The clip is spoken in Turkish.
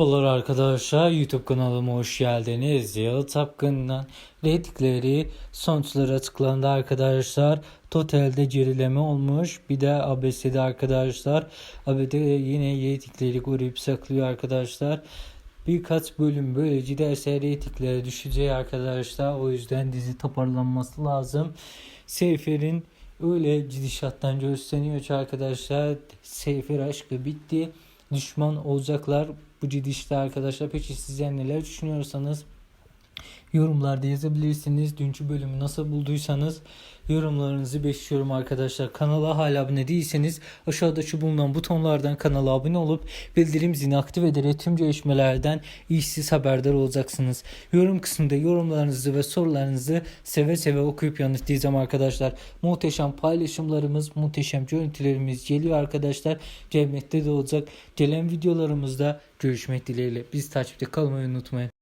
Merhabalar arkadaşlar YouTube kanalıma hoş geldiniz. Yalı Tapkın'dan reytingleri sonuçları açıklandı arkadaşlar. Totalde gerileme olmuş. Bir de ABS'de arkadaşlar. ABD yine reytingleri koruyup saklıyor arkadaşlar. Birkaç bölüm böyle giderse reytingleri düşecek arkadaşlar. O yüzden dizi toparlanması lazım. Seyfer'in öyle gidişattan gösteriyor ki arkadaşlar. Seyfer aşkı bitti düşman olacaklar bu gidişte arkadaşlar. Peki sizler neler düşünüyorsanız yorumlarda yazabilirsiniz. Dünkü bölümü nasıl bulduysanız yorumlarınızı bekliyorum arkadaşlar. Kanala hala abone değilseniz aşağıdaki bulunan butonlardan kanala abone olup bildirim zilini aktif ederek tüm gelişmelerden işsiz haberdar olacaksınız. Yorum kısmında yorumlarınızı ve sorularınızı seve seve okuyup yanıtlayacağım arkadaşlar. Muhteşem paylaşımlarımız, muhteşem görüntülerimiz geliyor arkadaşlar. Gelmekte de olacak. Gelen videolarımızda görüşmek dileğiyle. Biz takipte kalmayı unutmayın.